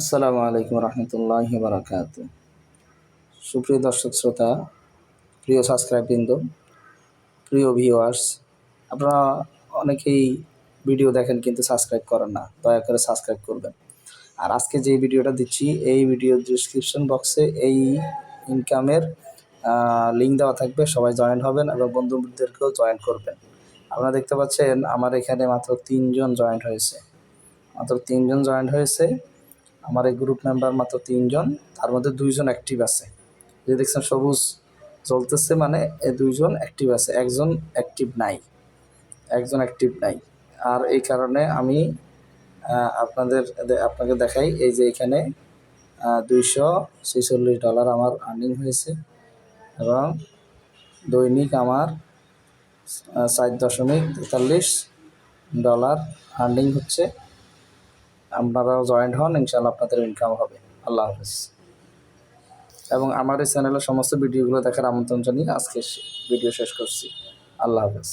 আসসালামু আলাইকুম রহমতুল্লাহ বারাকাত সুপ্রিয় দর্শক শ্রোতা, প্রিয় সাবস্ক্রাইববৃন্দ প্রিয় ভিউয়ার্স আপনারা অনেকেই ভিডিও দেখেন কিন্তু সাবস্ক্রাইব করেন না, দয়া করে সাবস্ক্রাইব করবেন। আর আজকে যে ভিডিওটা দিচ্ছি, এই ভিডিও ডিসক্রিপশন বক্সে এই ইনকামের লিঙ্ক দেওয়া থাকবে, সবাই জয়েন হবেন এবং বন্ধুদেরকেও জয়েন করবেন। আপনারা দেখতে পাচ্ছেন, আমার এখানে মাত্র তিনজন জয়েন্ট হয়েছে। মাত্র তিনজন জয়েন্ট হয়েছে। আমার এই গ্রুপ মেম্বার মাত্র তিনজন, তার মধ্যে দুইজন অ্যাক্টিভ আছে। যে দেখছেন, সবুজ চলতেছে মানে এই দুইজন অ্যাক্টিভ আছে, একজন অ্যাক্টিভ নাই, একজন অ্যাক্টিভ নাই। আর এই কারণে আমি আপনাদের আপনাকে দেখাই, এই যে এখানে দুইশো ছেচল্লিশ ডলার আমার আর্নিং হয়েছে এবং দৈনিক আমার চার দশমিক তেতাল্লিশ ডলার আর্নিং হচ্ছে। আপনারাও জয়েন্ট হন ইনশাল্লাহ আপনাদের ইনকাম হবে। আল্লাহ হাফেজ। এবং আমার এই চ্যানেলের সমস্ত ভিডিওগুলো দেখার আমন্ত্রণ জানিয়ে আজকে ভিডিও শেষ করছি। আল্লাহ হাফেজ।